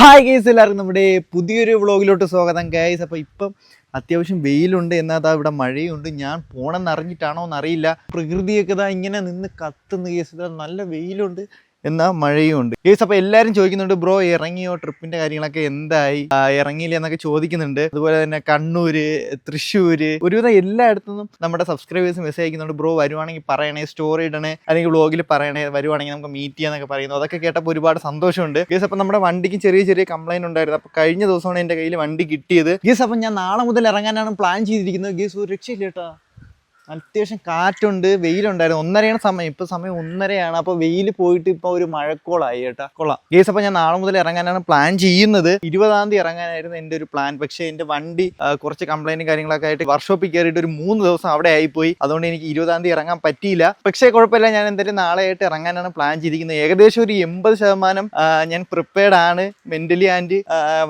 Hi guys എല്ലാവർക്കും നമ്മുടെ പുതിയൊരു വ്ളോഗിലോട്ട് സ്വാഗതം ഗൈസ് അപ്പോൾ ഇപ്പം അത്യാവശ്യം വെയിലുണ്ട് എന്നാൽ അതാ ഇവിടെ മഴയുണ്ട്. ഞാൻ പോണെന്ന് അറിഞ്ഞിട്ടാണോ എന്നറിയില്ല. പ്രകൃതിയൊക്കെ ഇതാ ഇങ്ങനെ നിന്ന് കത്തുന്ന കേസ് നല്ല വെയിലുണ്ട്. എന്നാൽ മഴയും ഉണ്ട് കേസ് അപ്പോൾ എല്ലാവരും ചോദിക്കുന്നുണ്ട് ബ്രോ ഇറങ്ങിയോ? ട്രിപ്പിന്റെ കാര്യങ്ങളൊക്കെ എന്തായി? ഇറങ്ങിയില്ല? എന്നൊക്കെ ചോദിക്കുന്നുണ്ട്. അതുപോലെ തന്നെ കണ്ണൂര് തൃശ്ശൂര് ഒരുവിധം എല്ലായിടത്തുനിന്നും നമ്മുടെ സബ്സ്ക്രൈബേഴ്സ് മെസ്സേജ് അയക്കുന്നുണ്ട്. ബ്രോ വരുവാണെങ്കിൽ പറയണേ സ്റ്റോറി ഇടണേ അല്ലെങ്കിൽ വ്ളോഗിൽ പറയണേ വരുവാണെങ്കിൽ നമുക്ക് മീറ്റ് ചെയ്യാന്നൊക്കെ പറയുന്നു. അതൊക്കെ കേട്ടപ്പോൾ ഒരുപാട് സന്തോഷമുണ്ട്. ഗേസ് അപ്പം നമ്മുടെ വണ്ടിക്ക് ചെറിയ ചെറിയ കംപ്ലൈന്റ് ഉണ്ടായിരുന്നു. അപ്പോൾ കഴിഞ്ഞ ദിവസമാണ് എന്റെ കയ്യിൽ വണ്ടി കിട്ടിയത്. ഗേസ് അപ്പം ഞാൻ നാളെ മുതൽ ഇറങ്ങാനാണ് പ്ലാൻ ചെയ്തിരിക്കുന്നത്. ഗേസ് ഒരു രക്ഷയില്ല കേട്ടോ. അത്യാവശ്യം കാറ്റുണ്ട് വെയിലുണ്ടായിരുന്നു. ഒന്നരയാണ് സമയം. ഇപ്പൊ സമയം ഒന്നരയാണ്. അപ്പൊ വെയിൽ പോയിട്ട് ഇപ്പൊ ഒരു മഴക്കോളായി കേട്ടാ. കൊള്ളാം. ഗേസ് അപ്പൊ ഞാൻ നാളെ മുതൽ ഇറങ്ങാനാണ് പ്ലാൻ ചെയ്യുന്നത്. ഇരുപതാം തീയതി ഇറങ്ങാനായിരുന്നു എന്റെ ഒരു പ്ലാൻ പക്ഷേ എന്റെ വണ്ടി കുറച്ച് കംപ്ലൈന്റും കാര്യങ്ങളൊക്കെ ആയിട്ട് വർക്ക്ഷോപ്പിൽ കയറിയിട്ട് ഒരു മൂന്ന് ദിവസം അവിടെ ആയിപ്പോയി. അതുകൊണ്ട് എനിക്ക് ഇരുപതാം തീയതി ഇറങ്ങാൻ പറ്റിയില്ല. പക്ഷേ കുഴപ്പമില്ല. ഞാൻ എന്തായാലും നാളെ ആയിട്ട് ഇറങ്ങാനാണ് പ്ലാൻ ചെയ്തിരിക്കുന്നത്. ഏകദേശം ഒരു എൺപത് ശതമാനം ഞാൻ പ്രിപ്പയർഡ് ആണ്. മെന്റലി ആൻഡ്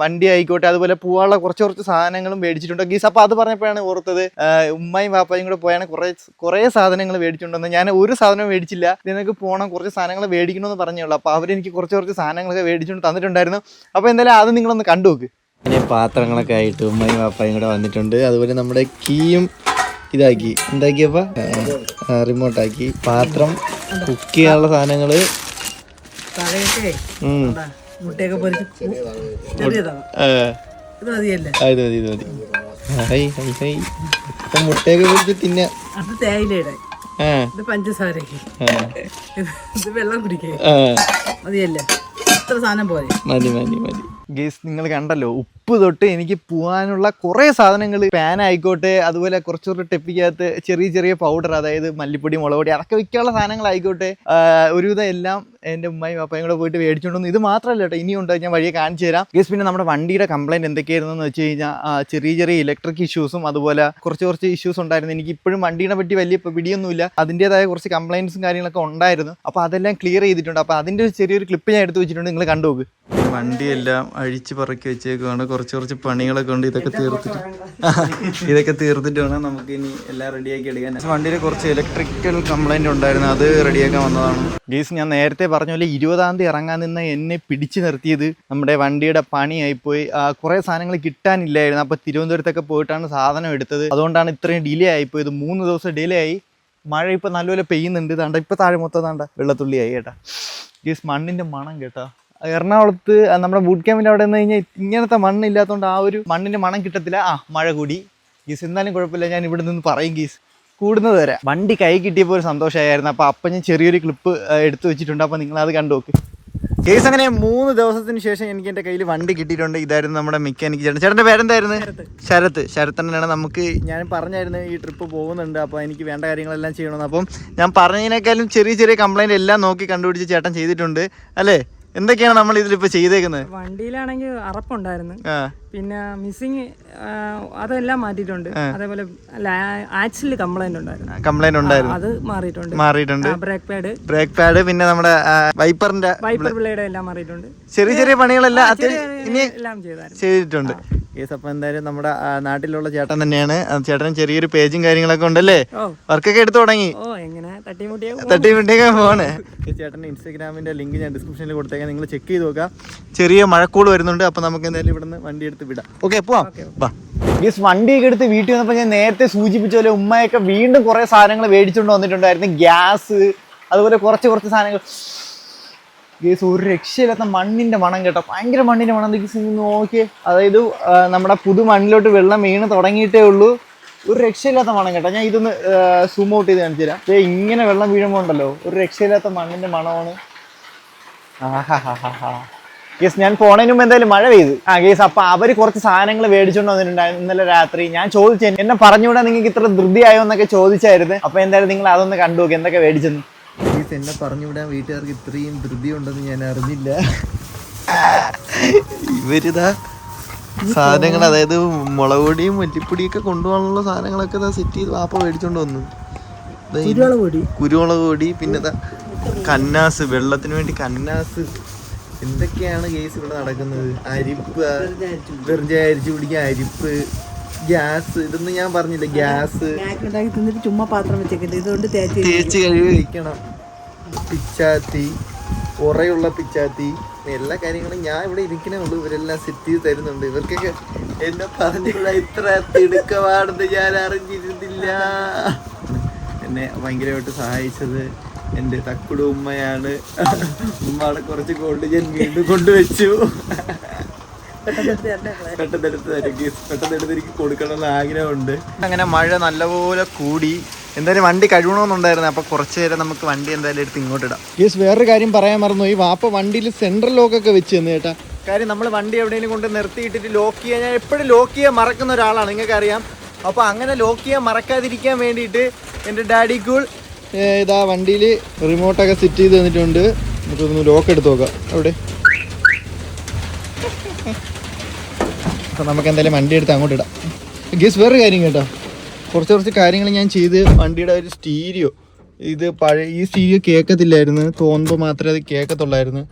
വണ്ടി ആയിക്കോട്ടെ. അതുപോലെ പോവാനുള്ള കുറച്ച് കുറച്ച് സാധനങ്ങളും മേടിച്ചിട്ടുണ്ട്. ഗീസ് അപ്പൊ അത് പറഞ്ഞപ്പോഴാണ് ഓർത്തത്. ഉമ്മയും പാപ്പയും കൂടെ പോയാണ് കുറെ കുറേ സാധനങ്ങൾ മേടിച്ചിട്ടുണ്ടെന്ന് ഞാൻ ഒരു സാധനം മേടിച്ചില്ല. നിനക്ക് പോകണം കുറച്ച് സാധനങ്ങൾ മേടിക്കണമെന്ന് പറഞ്ഞുള്ളൂ അപ്പൊ അവരെനിക്ക് കുറച്ച് കുറച്ച് സാധനങ്ങളൊക്കെ മേടിച്ചുകൊണ്ട് തന്നിട്ടുണ്ടായിരുന്നു. അപ്പോൾ എന്തായാലും അത് നിങ്ങളൊന്ന് കണ്ടു നോക്ക് പിന്നെ പാത്രങ്ങളൊക്കെ ആയിട്ട് ഉമ്മയും പാപ്പയും കൂടെ വന്നിട്ടുണ്ട്. അതുപോലെ നമ്മുടെ കീയും ഇതാക്കി. എന്താക്കിയപ്പ റിമോട്ടാക്കി. പാത്രം കുക്ക് ചെയ്യാനുള്ള. ദാ, മുട്ടയൊക്കെ പൊരിച്ച് ഇത് മതിയല്ലേ? ഇത് മതി ഇത് മതി. High high high. ഇപ്പൊ മുട്ടയൊക്കെ പിടിച്ച് തിന്ന. അത് തേയിലയുടെ. ഇത് പഞ്ചസാരക്ക്. ഇത് ഇത് വെള്ളം കുടിക്കേ. മതിയല്ലേ? ഇത്ര സാധനം പോലെ മതി മതി മതി. ഗേസ് നിങ്ങൾ കണ്ടല്ലോ ഉപ്പ് തൊട്ട് എനിക്ക് പോകാനുള്ള കുറേ സാധനങ്ങൾ പാൻ ആയിക്കോട്ടെ അതുപോലെ കുറച്ചുകൂടെ ടെപ്പിക്കകത്ത് ചെറിയ ചെറിയ പൗഡർ അതായത് മല്ലിപ്പൊടി മുളക് പൊടി അതൊക്കെ വിൽക്കാനുള്ള സാധനങ്ങളായിക്കോട്ടെ. ഒരുവിധം എല്ലാം എന്റെ ഉമ്മയും അപ്പയും കൂടെ പോയിട്ട് മേടിച്ചുകൊണ്ടു ഇത് മാത്രമല്ല കേട്ടോ ഇനിയുണ്ട് ഞാൻ വഴിയെ കാണിച്ചു തരാം. ഗേസ് പിന്നെ നമ്മുടെ വണ്ടിയുടെ കംപ്ലൈന്റ് എന്തൊക്കെയായിരുന്നു എന്ന് വെച്ച് കഴിഞ്ഞാൽ ചെറിയ ചെറിയ ഇലക്ട്രിക് ഇഷ്യൂസും അതുപോലെ കുറച്ച് കുറച്ച് ഇഷ്യൂസ് ഉണ്ടായിരുന്നു. എനിക്ക് ഇപ്പോഴും വണ്ടീനെ പറ്റി വലിയ പിടിയൊന്നുമില്ല. അതിന്റെതായ കുറച്ച് കംപ്ലൈന്റ്സും കാര്യങ്ങളൊക്കെ ഉണ്ടായിരുന്നു. അപ്പോൾ അതെല്ലാം ക്ലിയർ ചെയ്തിട്ടുണ്ട്. അപ്പോൾ അതിന്റെ ഒരു ചെറിയൊരു ക്ലിപ്പ് ഞാൻ എടുത്ത് വെച്ചിട്ടുണ്ട്. നിങ്ങൾ കണ്ടുപോകും വണ്ടിയെല്ലാം അഴിച്ച് പറക്കി വെച്ചേക്കുവാണ്. കുറച്ച് കുറച്ച് പണികളൊക്കെ ഉണ്ട്. ഇതൊക്കെ തീർത്തിട്ട് ഇതൊക്കെ തീർത്തിട്ട് വേണം നമുക്ക് ഇനി എല്ലാം റെഡിയാക്കി എടുക്കാൻ. വണ്ടിയിൽ കുറച്ച് ഇലക്ട്രിക്കൽ കംപ്ലൈന്റ് ഉണ്ടായിരുന്നു. അത് റെഡിയാക്കാൻ വന്നതാണ്. ഗീസ് ഞാൻ നേരത്തെ പറഞ്ഞ പോലെ ഇരുപതാം തീയതി ഇറങ്ങാൻ നിന്ന് എന്നെ പിടിച്ചു നിർത്തിയത് നമ്മുടെ വണ്ടിയുടെ പണിയായിപ്പോയി. പോയി കുറേ സാധനങ്ങൾ കിട്ടാനില്ലായിരുന്നു. അപ്പോൾ തിരുവനന്തപുരത്തൊക്കെ പോയിട്ടാണ് സാധനം എടുത്തത്. അതുകൊണ്ടാണ് ഇത്രയും ഡിലേ ആയിപ്പോയത് മൂന്ന് ദിവസം ഡിലേ ആയി. മഴ ഇപ്പോൾ നല്ലപോലെ പെയ്യുന്നുണ്ട്. താണ്ട ഇപ്പോൾ താഴെ മൊത്തം താണ്ട വെള്ളത്തുള്ളിയായി കേട്ടാ. ഗീസ് മണ്ണിന്റെ മണം കേട്ടോ. എറണാകുളത്ത് നമ്മുടെ ബൂട്ട് ക്യാമ്പിന്റെ അവിടെ നിന്ന് കഴിഞ്ഞാൽ ഇങ്ങനത്തെ മണ്ണില്ലാത്തതുകൊണ്ട് ആ ഒരു മണ്ണിന്റെ മണം കിട്ടത്തില്ല. ആ മഴ കൂടി. ഗീസ് എന്നാലും കുഴപ്പമില്ല. ഞാൻ ഇവിടെ നിന്ന് പറയും ഗീസ്. കൂടുന്നത് വരെ. വണ്ടി കൈ കിട്ടിയപ്പോൾ ഒരു സന്തോഷമായിരുന്നു. അപ്പോൾ അപ്പം ഞാൻ ചെറിയൊരു ക്ലിപ്പ് എടുത്തു വെച്ചിട്ടുണ്ട്. അപ്പോൾ നിങ്ങൾ അത് കണ്ടു നോക്ക്. കേസ് അങ്ങനെ മൂന്ന് ദിവസത്തിന് ശേഷം എനിക്ക് എന്റെ കയ്യിൽ വണ്ടി കിട്ടിയിട്ടുണ്ട്. ഇതായിരുന്നു നമ്മുടെ മെക്കാനിക് ചേട്ടൻ. ചേട്ടന്റെ പേരെന്തായിരുന്നു? ശരത് ശരത്തണ്ണനാണ് നമുക്ക് ഞാൻ പറഞ്ഞായിരുന്നു ഈ ട്രിപ്പ് പോകുന്നുണ്ട്. അപ്പോൾ എനിക്ക് വേണ്ട കാര്യങ്ങളെല്ലാം ചെയ്യണമെന്ന്. അപ്പം ഞാൻ പറഞ്ഞതിനേക്കാളും ചെറിയ ചെറിയ കംപ്ലൈന്റ് എല്ലാം നോക്കി കണ്ടുപിടിച്ച് ചേട്ടൻ ചെയ്തിട്ടുണ്ട്. അല്ലേ? എന്തൊക്കെയാണ് നമ്മൾ ഇതിലിപ്പോ ചെയ്തേക്കുന്നത്? വണ്ടിയിലാണെങ്കിൽ അറപ്പുണ്ടായിരുന്നു. പിന്നെ മിസ്സിങ് അതെല്ലാം മാറ്റിയിട്ടുണ്ട്. അതേപോലെ ആക്സിൽ കംപ്ലൈന്റ് ഉണ്ടായിരുന്നു. കംപ്ലൈന്റ് ഉണ്ടായിരുന്നു. അത് മാറിയിട്ടുണ്ട്. മാറിയിട്ടുണ്ട്. ബ്രേക്ക് പാഡ് ബ്രേക്ക് പാഡ് പിന്നെ നമ്മുടെ വൈപ്പറിന്റെ വൈപ്പർ പിള്ളയുടെ എല്ലാം മാറിയിട്ടുണ്ട്. ചെറിയ ചെറിയ പണികളെല്ലാം ഇനി എല്ലാം ചെയ്തിട്ടുണ്ട്. കേസ് അപ്പം എന്തായാലും നമ്മുടെ നാട്ടിലുള്ള ചേട്ടൻ തന്നെയാണ്. ചേട്ടൻ ചെറിയൊരു പേജും കാര്യങ്ങളൊക്കെ ഉണ്ടല്ലേ? വർക്കൊക്കെ എടുത്തു തുടങ്ങി. ഓ എങ്ങനെ? പോണ്. ചേട്ടന്റെ ഇൻസ്റ്റാഗ്രാമിന്റെ ലിങ്ക് ഞാൻ ഡിസ്ക്രിപ്ഷനിൽ കൊടുത്തേക്കാം. നിങ്ങൾ ചെക്ക് ചെയ്ത് നോക്കാം ചെറിയ മഴക്കൂൾ വരുന്നുണ്ട് അപ്പൊ നമുക്ക് എന്തായാലും ഇവിടുന്ന് വണ്ടി എടുത്ത് വിടാം. ഓക്കെ പോവാം. വാ. വണ്ടിയൊക്കെ എടുത്ത് വീട്ടിൽ വന്നപ്പോൾ ഞാൻ നേരത്തെ സൂചിപ്പിച്ച പോലെ ഉമ്മയൊക്കെ വീണ്ടും കുറേ സാധനങ്ങൾ മേടിച്ചുകൊണ്ട് വന്നിട്ടുണ്ടായിരുന്നു. ഗ്യാസ് അതുപോലെ കുറച്ച് കുറച്ച് സാധനങ്ങൾ. ഗേസ് ഒരു രക്ഷയില്ലാത്ത മണ്ണിന്റെ മണം കേട്ടോ. ഭയങ്കര മണ്ണിന്റെ മണം. ഗേസ് നോക്കിയേ. അതായത് നമ്മുടെ പുതു മണ്ണിലോട്ട് വെള്ളം വീണ് തുടങ്ങിയിട്ടേ ഉള്ളൂ. ഒരു രക്ഷയില്ലാത്ത മണം കേട്ടോ. ഞാൻ ഇതൊന്ന് സൂം ഔട്ട് ചെയ്ത് കാണിച്ചു തരാം. ഇങ്ങനെ വെള്ളം വീഴുമ്പോൾ ഉണ്ടല്ലോ ഒരു രക്ഷയില്ലാത്ത മണ്ണിന്റെ മണമാണ്. യെസ് ഞാൻ പോണതിന് മുമ്പ് എന്തായാലും മഴ പെയ്തു. ആ ഗേസ് അപ്പൊ അവർ കുറച്ച് സാധനങ്ങൾ മേടിച്ചോണ്ട് വന്നിട്ടുണ്ടായിരുന്നു ഇന്നലെ രാത്രി. ഞാൻ ചോദിച്ചു എന്നെ പറഞ്ഞുകൂടാ നിങ്ങൾക്ക് ഇത്ര ധൃതിയായോ എന്നൊക്കെ ചോദിച്ചായിരുന്നു. അപ്പൊ എന്തായാലും നിങ്ങൾ അതൊന്ന് കണ്ടു നോക്കി എന്തൊക്കെ മേടിച്ചെന്ന്. ഗേസ് എന്നെ പറഞ്ഞുവിടാൻ വീട്ടുകാർക്ക് ഇത്രയും ധൃതി ഉണ്ടെന്ന് ഞാൻ അറിഞ്ഞില്ല. ഇവരിതാ സാധനങ്ങൾ അതായത് മുളക് പൊടിയും മല്ലിപ്പൊടിയൊക്കെ കൊണ്ടുപോകാനുള്ള സാധനങ്ങളൊക്കെ ഇതാ സെറ്റ് ചെയ്ത് വാപ്പ മേടിച്ചോണ്ട് വന്നു. കുരുമുളക് പൊടി. പിന്നെ കന്നാസ് വെള്ളത്തിന് വേണ്ടി കന്നാസ്. എന്തൊക്കെയാണ് കേസ് ഇവിടെ നടക്കുന്നത്? അരിപ്പ് വെറുതെ അരിച്ചു പിടിക്കാൻ അരിപ്പ് ഗ്യാസ് ഇതൊന്നും ഞാൻ പറഞ്ഞില്ല ഗ്യാസ്. ചുമ്മാ പാത്രം വെച്ചേക്കുന്നത് ഇതുകൊണ്ട് തേച്ച് തേച്ച് കഴുകി വയ്ക്കണം പിച്ചാത്തി. ഉറയുള്ള പിച്ചാത്തി. എല്ലാ കാര്യങ്ങളും ഞാൻ ഇവിടെ ഇരിക്കണേ ഉള്ളൂ. ഇവരെല്ലാം സെറ്റ് ചെയ്ത് തരുന്നുണ്ട്. ഇവർക്കൊക്കെ എന്നെ പറഞ്ഞുള്ള ഇത്ര തിടുക്കമാണെന്ന് ഞാൻ അറിഞ്ഞിരുന്നില്ല. എന്നെ ഭയങ്കരമായിട്ട് സഹായിച്ചത് എന്റെ തക്കുടു ഉമ്മയാണ്. ഉമ്മയുടെ കുറച്ച് ഗോൾഡ് ഞാൻ വീണ്ടും കൊണ്ടുവച്ചു. പെട്ടെന്നെടുത്ത് തരും പെട്ടെന്ന് എടുത്ത് എനിക്ക് കൊടുക്കണം എന്ന് ആഗ്രഹമുണ്ട്. അങ്ങനെ മഴ നല്ലപോലെ കൂടി. എന്തായാലും വണ്ടി കഴുകണമെന്നുണ്ടായിരുന്നു. അപ്പൊ കുറച്ച് നേരം നമുക്ക് വണ്ടി എന്തായാലും എടുത്ത് ഇങ്ങോട്ട് ഇടാം. യെസ് വേറൊരു കാര്യം പറയാൻ മറന്നു ഈ വാപ്പ വണ്ടിയിൽ സെൻട്രൽ ലോക്കൊക്കെ വെച്ച് തന്നെ കേട്ടാ. കാര്യം നമ്മൾ വണ്ടി എവിടെയെങ്കിലും കൊണ്ട് നിർത്തിയിട്ടിട്ട് ലോക്ക് ചെയ്യാൻ ഞാൻ എപ്പോഴും ലോക്ക് ചെയ്യാൻ മറക്കുന്ന ഒരാളാണ് നിങ്ങൾക്ക് അറിയാം അപ്പോൾ അങ്ങനെ ലോക്ക് ചെയ്യാൻ മറക്കാതിരിക്കാൻ വേണ്ടിയിട്ട് എന്റെ ഡാഡി കൂൾ ഇതാ വണ്ടിയിൽ റിമോട്ടൊക്കെ സെറ്റ് ചെയ്ത് തന്നിട്ടുണ്ട്. നമുക്കൊന്ന് ലോക്ക് എടുത്ത് നോക്കാം. അവിടെ. അപ്പൊ നമുക്ക് എന്തായാലും വണ്ടി എടുത്ത് അങ്ങോട്ട് ഇടാം. ഗീസ് വേറൊരു കാര്യം കേട്ടോ. കുറച്ച് കുറച്ച് കാര്യങ്ങൾ ഞാൻ ചെയ്ത് വണ്ടിയുടെ ഒരു സ്റ്റീരിയോ ഇത് പഴയ ഈ സ്റ്റീരിയോ കേൾക്കത്തില്ലായിരുന്നു. തോന്നുമ്പോൾ മാത്രമേ അത് കേൾക്കത്തുള്ളായിരുന്നു.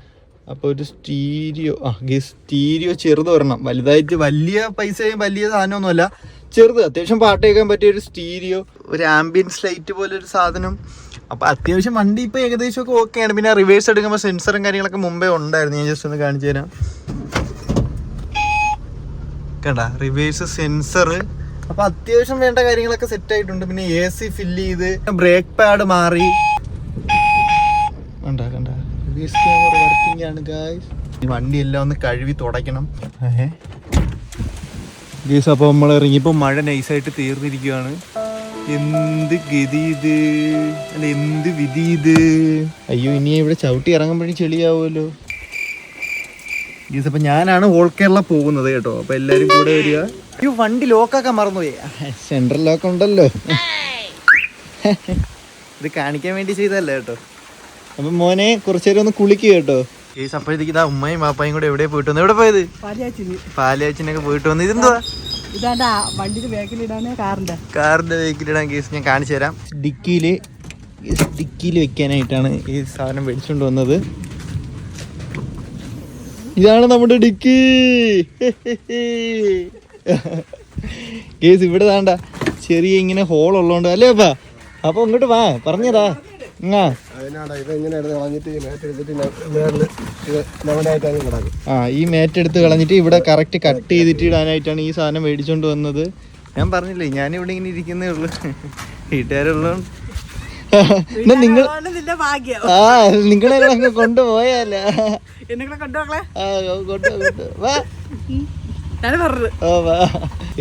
അപ്പോൾ ഒരു സ്റ്റീരിയോ ആ ഗീ സ്റ്റീരിയോ ചെറുത് വരണം. വലുതായിട്ട് വലിയ പൈസയും വലിയ സാധനമൊന്നുമല്ല. ചെറുത് അത്യാവശ്യം പാട്ട് കേൾക്കാൻ പറ്റിയ ഒരു സ്റ്റീരിയോ ഒരു ആംബിയൻസ് ലൈറ്റ് പോലെ ഒരു സാധനം. അപ്പോൾ അത്യാവശ്യം വണ്ടി ഇപ്പോൾ ഏകദേശം ഒക്കെ ഓക്കെയാണ് പിന്നെ റിവേഴ്സ് എടുക്കുമ്പോൾ സെൻസറും കാര്യങ്ങളൊക്കെ മുമ്പേ ഉണ്ടായിരുന്നു. ഞാൻ ജസ്റ്റ് ഒന്ന് കാണിച്ചു തരാം. കണ്ട റിവേഴ്സ് സെൻസർ അപ്പൊ അത്യാവശ്യം വേണ്ട കാര്യങ്ങളൊക്കെ സെറ്റ് ആയിട്ടുണ്ട്. പിന്നെ എ സി ഫില്ല് ചെയ്ത് ബ്രേക്ക് പാഡ് മാറി. കണ്ട വർക്കിംഗ് ആണ് വണ്ടി എല്ലാം ഒന്ന് കഴുകി തുടയ്ക്കണം. ഗീസ് അപ്പോൾ നമ്മൾ ഇറങ്ങിയപ്പോൾ മഴ നൈസായിട്ട് തീർന്നിരിക്കുകയാണ് എന്ത് ഗതി ഇത്? അല്ല എന്ത് വിധി ഇത്? അയ്യോ ഇനി ഇവിടെ ചവിട്ടി ഇറങ്ങുമ്പോഴും ചെളിയാവുമല്ലോ. ഗീസ് അപ്പൊ ഞാനാണ് ഓൾ കേരള പോകുന്നത് കേട്ടോ. അപ്പൊ എല്ലാരും കൂടെ വരിക. അയ്യോ വണ്ടി ലോക്കാക്കാൻ മറന്നുപോയി. സെൻട്രൽ ലോക്ക് ഉണ്ടല്ലോ. ഇത് കാണിക്കാൻ വേണ്ടി ചെയ്തല്ലേ കേട്ടോ. അപ്പൊ മോനെ കുറച്ചേരം ഒന്ന് കുളിക്കുക കേട്ടോ. ഈ അപ്പോഴത്തേക്ക് ഇതാ ഉമ്മയും പാപ്പയും കൂടെ എവിടെ പോയിട്ട് വന്നു? എവിടെ പോയത്? പാലിയാച്ചിനൊക്കെ പാലയാച്ചിനൊക്കെ പോയിട്ട് വന്നു. ഇതെന്തുവാ? ഇതാണ്ടാ വണ്ടിയുടെ ബാക്കിലിടാണ് കാറിന്റെ. കാറിന്റെ വെഹിക്കിലിടാൻ കേസ് ഞാൻ കാണിച്ചു തരാം. ഡിക്കിയിൽ ഡിക്കിയിൽ വെക്കാനായിട്ടാണ് ഈ സാധനം മേടിച്ചുകൊണ്ട് വന്നത്. ഇതാണ് നമ്മുടെ ഡിക്കി. കേസ് ഇവിടെ താണ്ട. ചെറിയ ഇങ്ങനെ ഹോൾ ഉള്ളതുകൊണ്ട്. അല്ലേ അപ്പ? അപ്പൊ ഇങ്ങോട്ട് വാ. പറഞ്ഞതാ ആ ഈ മേറ്റ് എടുത്ത് കളഞ്ഞിട്ട് ഇവിടെ കറക്റ്റ് കട്ട് ചെയ്തിട്ട് ഇടാനായിട്ടാണ് ഈ സാധനം മേടിച്ചോണ്ട് വന്നത്. ഞാൻ പറഞ്ഞില്ലേ ഞാൻ ഇവിടെ ഇങ്ങനെ ഇരിക്കുന്നേ ഉള്ളു. വീട്ടുകാരുള്ളതുകൊണ്ട് എന്നാ നിങ്ങൾ ആ നിങ്ങളെ അങ്ങ് കൊണ്ടുപോയല്ല എന്നെ കൊണ്ടുപോകളെ ആ കൊണ്ടു കൊണ്ടു. ഞാൻ പറഞ്ഞത് ഓ വാ.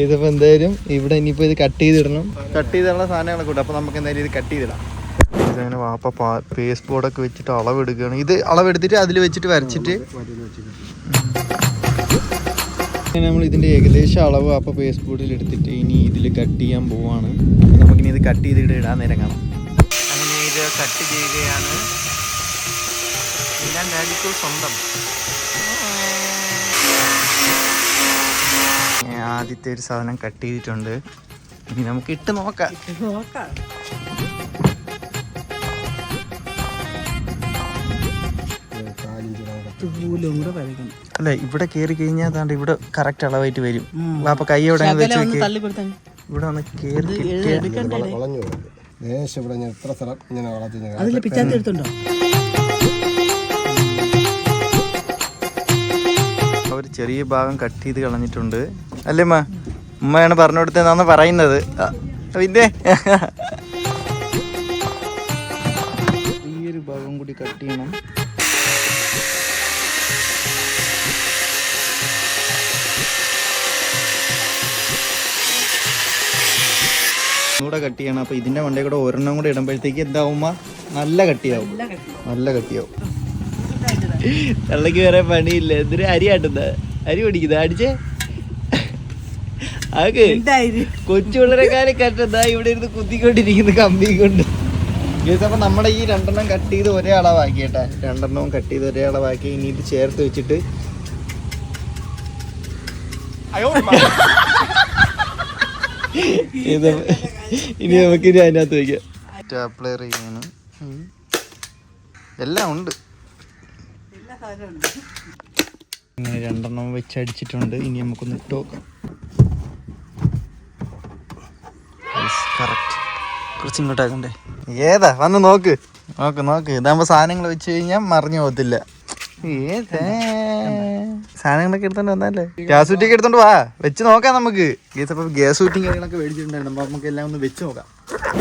ഇതിപ്പോ എന്തായാലും ഇവിടെ ഇനിയിപ്പോ ഇത് കട്ട് ചെയ്തിടണം. കട്ട് ചെയ്തിടുന്ന സാധനങ്ങളെ ഉണ്ട് അപ്പൊ നമുക്ക് എന്തായാലും ഇത് കട്ട് ചെയ്തിടാം. ഇതങ്ങനെ വാപ്പ പേസ്റ്റ് ബോർഡൊക്കെ വെച്ചിട്ട് അളവെടുക്കുകയാണ്. ഇത് അളവെടുത്തിട്ട് അതിൽ വെച്ചിട്ട് വരച്ചിട്ട്. നമ്മൾ ഇതിന്റെ ഏകദേശം അളവ് അപ്പൊ പേസ്റ്റ് ബോർഡിൽ എടുത്തിട്ട് ഇനി ഇതിൽ കട്ട് ചെയ്യാൻ പോവാണ്. നമുക്കിനി ഇത് കട്ട് ചെയ്തിട്ട് ഇടാൻ നേരം കാണാം. കട്ട് ചെയ്യുകയാണ്. എല്ലാം ഡാഡിക്കോ സ്വന്തം. ആദ്യത്തെ ഒരു സാധനം കട്ട് ചെയ്തിട്ടുണ്ട്. ഇനി നമുക്ക് ഇട്ട് നോക്കാം. നോക്കാം. അല്ല ഇവിടെ കേറി കഴിഞ്ഞാൽ അതാണ്ട് ഇവിടെ കറക്റ്റ് അളവായിട്ട് വരും. അപ്പൊ കൈ എവിടെ ഇവിടെ ഒന്ന് കേറി ദേശം ഇവിടെ ഞാൻ എത്ര സ്ഥലം ഇങ്ങനെ വളർത്തി ഞാൻ അതിൽ പിച്ചാത്തി എടുത്തുണ്ടോ അവർ ചെറിയ ഭാഗം കട്ട് ചെയ്ത് കളഞ്ഞിട്ടുണ്ട്. അല്ലേ മാ ഉമ്മയാണ് പറഞ്ഞു കൊടുത്തതെന്നാണ് പറയുന്നത്. ആ, പിന്നെ? ഈ ഒരു ഭാഗം കൂടി കട്ട് ചെയ്യണം. ഒന്നുകൂടെ കട്ട് ചെയ്യണം അപ്പൊ ഇതിന്റെ വണ്ടി കൂടെ ഒരെണ്ണം കൂടെ ഇടുമ്പോഴത്തേക്ക് എന്താവും നല്ല കട്ടിയാവും. നല്ല കട്ടിയാവും. തള്ളക്ക് വേറെ പണിയില്ല. എന്തൊരു അരി ആട്ടുന്ന? അരി പിടിക്കുന്ന? അടിച്ചേ. ആകെ എന്തായാലും കൊച്ചു പിള്ളേരെക്കാളും കറ്റഎന്താ ഇവിടെ ഇരുന്ന് കുത്തിക്കൊണ്ടിരിക്കുന്ന കമ്പി കൊണ്ട്. അപ്പൊ നമ്മുടെ ഈ രണ്ടെണ്ണം കട്ട് ചെയ്ത് ഒരേ അളവാക്കി കേട്ടാ. രണ്ടെണ്ണവും കട്ട് ചെയ്ത് ഒരേ അളവാക്കി. ഇനി ഇത് ചേർത്ത് വെച്ചിട്ട് ഇത് ഇനി നമുക്ക് ഇനി അതിനകത്ത് വയ്ക്കാം. സ്റ്റാപ്ലർ ചെയ്യാനും ഉം. എല്ലാം ഉണ്ട്. ഇങ്ങനെ രണ്ടെണ്ണം വെച്ച് അടിച്ചിട്ടുണ്ട് ഇനി നമുക്കൊന്ന് ഇട്ട് നോക്കാം. കറക്റ്റ് കുറച്ച് ഇങ്ങോട്ടാക്കണ്ടേ ഏതാ? വന്ന് നോക്ക്. നോക്ക് നോക്ക്. ഇതാകുമ്പോ സാധനങ്ങൾ വെച്ച് കഴിഞ്ഞാൽ മറിഞ്ഞു പോകത്തില്ല. ഏതേ. സാധനങ്ങളൊക്കെ എടുത്തോണ്ട് വന്നാലേ. ഗ്യാസ് കുറ്റിയൊക്കെ എടുത്തോണ്ട് വാ. വെച്ച് നോക്കാം നമുക്ക്. ഗ്യാസ് അപ്പൊ ഗ്യാസ് കുറ്റിയും കാര്യങ്ങളൊക്കെ മേടിച്ചിട്ടുണ്ടായിരുന്നു. അപ്പൊ നമുക്ക് എല്ലാം ഒന്ന് വെച്ച് നോക്കാം.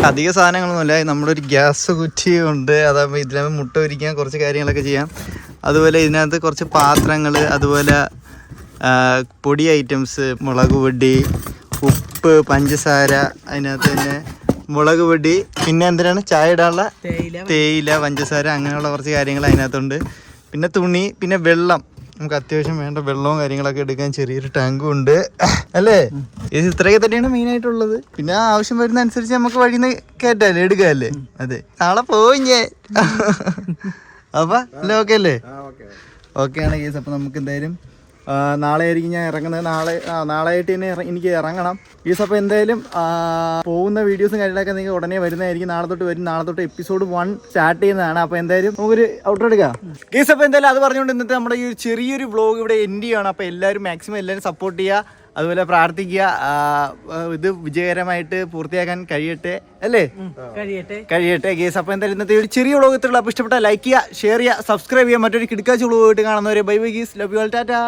അധിക സാധനങ്ങളൊന്നുമില്ല. നമ്മളൊരു ഗ്യാസ് കുറ്റി ഉണ്ട് അതാകുമ്പോൾ ഇതിനകത്ത് മുട്ട ഒരിക്കാൻ കുറച്ച് കാര്യങ്ങളൊക്കെ ചെയ്യാം. അതുപോലെ ഇതിനകത്ത് കുറച്ച് പാത്രങ്ങൾ അതുപോലെ പൊടി ഐറ്റംസ് മുളക് പൊടി ഉപ്പ് പഞ്ചസാര അതിനകത്ത് തന്നെ മുളക് പൊടി പിന്നെ എന്തിനാണ് ചായ ഇടാനുള്ള? തേയില. പഞ്ചസാര അങ്ങനെയുള്ള കുറച്ച് കാര്യങ്ങൾ അതിനകത്തുണ്ട്. പിന്നെ തുണി പിന്നെ വെള്ളം. നമുക്ക് അത്യാവശ്യം വേണ്ട വെള്ളവും കാര്യങ്ങളൊക്കെ എടുക്കാൻ ചെറിയൊരു ടാങ്കും ഉണ്ട്. അല്ലേ? ഇത് ഇത്രയൊക്കെ തന്നെയാണ് മെയിൻ ആയിട്ടുള്ളത്. പിന്നെ ആവശ്യം വരുന്ന അനുസരിച്ച് നമുക്ക് വഴിയിൽ നിന്ന് കയറ്റാല്ലേ എടുക്കാല്ലേ? അതെ. നാളെ പോവും ഞാൻ. അപ്പൊ അല്ലേ? ഓക്കെ അല്ലേ ഓക്കെ ആണ് കേസ് അപ്പോൾ നമുക്ക് എന്തായാലും നാളെ ആയിരിക്കും ഞാൻ ഇറങ്ങുന്നത്. നാളെ നാളെ ആയിട്ട് തന്നെ എനിക്ക് ഇറങ്ങണം. ഈ അപ്പോൾ എന്തായാലും പോകുന്ന വീഡിയോസും കാര്യങ്ങളൊക്കെ നിങ്ങൾക്ക് ഉടനെ വരുന്നതായിരിക്കും. നാളെ തൊട്ട് വരും. നാളെ തൊട്ട് എപ്പിസോഡ് വൺ സ്റ്റാർട്ട് ചെയ്യുന്നതാണ്. അപ്പോൾ എന്തായാലും നമുക്കൊരു ഔട്ട് എടുക്കാം. ഈ അപ്പോൾ എന്തായാലും അത് പറഞ്ഞുകൊണ്ട് ഇന്നത്തെ നമ്മുടെ ഈ ചെറിയൊരു വ്ലോഗ് ഇവിടെ എൻഡ് ചെയ്യുകയാണ് അപ്പോൾ എല്ലാവരും മാക്സിമം എല്ലാവരും സപ്പോർട്ട് ചെയ്യുക. അതുപോലെ പ്രാർത്ഥിക്കുക ഇത് വിജയകരമായിട്ട് പൂർത്തിയാക്കാൻ കഴിയട്ടെ അല്ലേ? കഴിയട്ടെ. കഴിയട്ടെ ഗേസ്. അപ്പോൾ എന്തായാലും ഇന്നത്തെ ഒരു ചെറിയ വ്ളോഗത്തിലുള്ള അപ്പോൾ ഇഷ്ടപ്പെട്ട ലൈക്ക് ചെയ്യുക ഷെയർ ചെയ്യുക സബ്സ്ക്രൈബ് ചെയ്യുക. മറ്റൊരു കിടക്കാച്ച് വ്ളോഗായിട്ട് കാണുന്നവരെ. Bye bye guys. Love you all tata